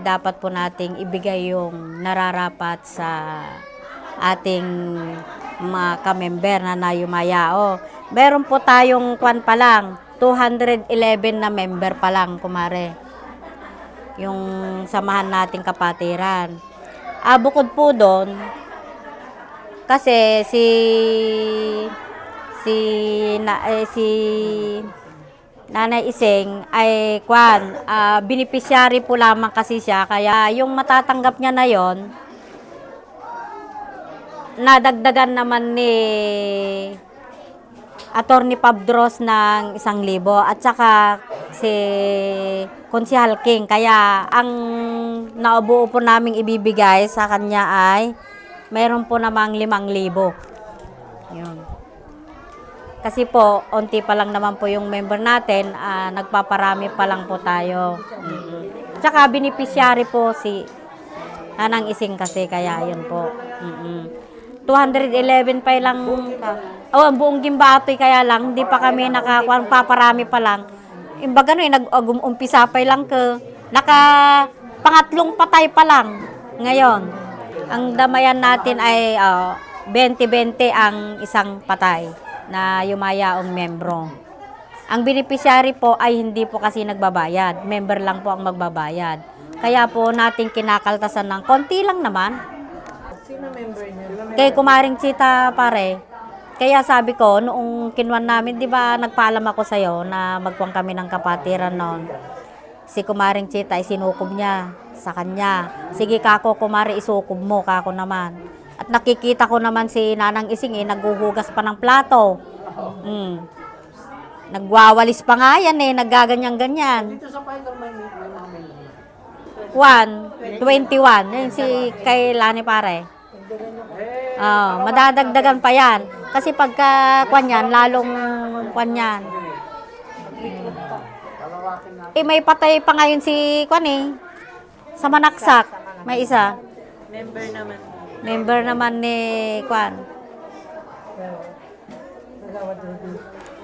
Dapat po nating ibigay yung nararapat sa ating mga kamember na nayumayao. Meron po tayong kwan pa lang, 211 na member pa lang, kumare. Yung samahan nating kapatiran. Ah, bukod po doon, kasi si si na, eh, si Nanay Iseng ay kwan, ah, beneficiary po lamang kasi siya kaya yung matatanggap niya na yon nadagdagan naman ni Attorney Pabdros ng isang libo at saka si Konsihal King. Kaya ang naubuo po naming ibibigay sa kanya ay meron po namang limang libo. Yun. Kasi po, onti pa lang naman po yung member natin, ah, nagpaparami pa lang po tayo. Mm. Tsaka beneficiary po si Anang Ising kasi, kaya yun po. Mm-mm. 211 pa lang, oh, ang buong Gimbatoy kaya lang, hindi pa kami nakakuha, paparami pa lang. Imbaga no, nag-umpisa pa lang ke, naka pangatlong patay pa lang ngayon. Ang damayan natin ay ah, 20-20 ang isang patay na yumayaong membro. Ang beneficiary po ay hindi po kasi nagbabayad. Member lang po ang magbabayad. Kaya po natin kinakaltasan ng konti lang naman. Sino member niya? Kay Kumaring Chita pare. Kaya sabi ko, noong kinwan namin, di ba nagpaalam ako sa'yo na magkuhan kami ng kapatiran noon. Si Kumaring Chita ay sinukob niya sa kanya. Sige kako, Kumari, isukob mo, kako naman. At nakikita ko naman si Nanang Ising eh, naghuhugas pa ng plato. Mm. Nagwawalis pa nga yan eh, naggaganyan-ganyan. Dito sa Panginoon may, may mga member. 1, 21. Yun si kay Lani pare. Eh, Oh, madadagdagan pa yan. Kasi pagka kwan yan, lalong kwan yan. na. Eh, may patay pa ngayon si kwan eh. Sa Manaksak. May isa. Member naman. Member naman ni kwan.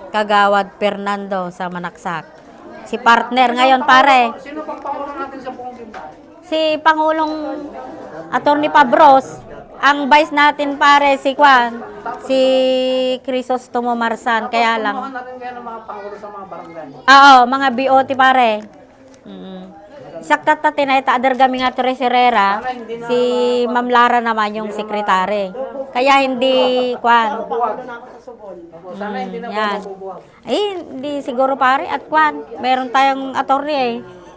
Kagawad Fernando sa Manaksak. Si partner ngayon pare. Sino pang pangulo natin sa buong? Si Pangulong Attorney Pabros. Ang vice natin pare si Kwan. Si Crisostomo Marsan. Kaya lang. Tulungan natin kaya ng mga pangulo sa mga barangay. Oo, mga BOT pare. Mm. Sakta ta tinay taadar kami nga tresurera, si Ma'am Lara naman yung sekretary. Kaya hindi kwan. Sana hindi na yan. mabubuwag. Eh, hindi siguro pare at kwan. Meron tayong attorney eh.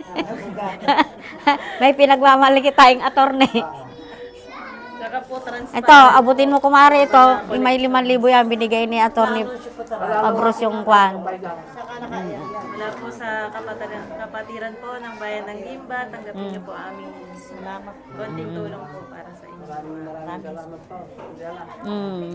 May pinagmamalaki tayong attorney. Saka po trans Ito, abutin mo kumare ito. May 5,000 yan binigay ni attorney Pabros yung kwan. Mula po sa kapatiran, kapatiran po ng bayan ng Gimba, tanggapin niyo po aming Salamat. konting tulong po para sa inyo. Maraming salamat po. Mm.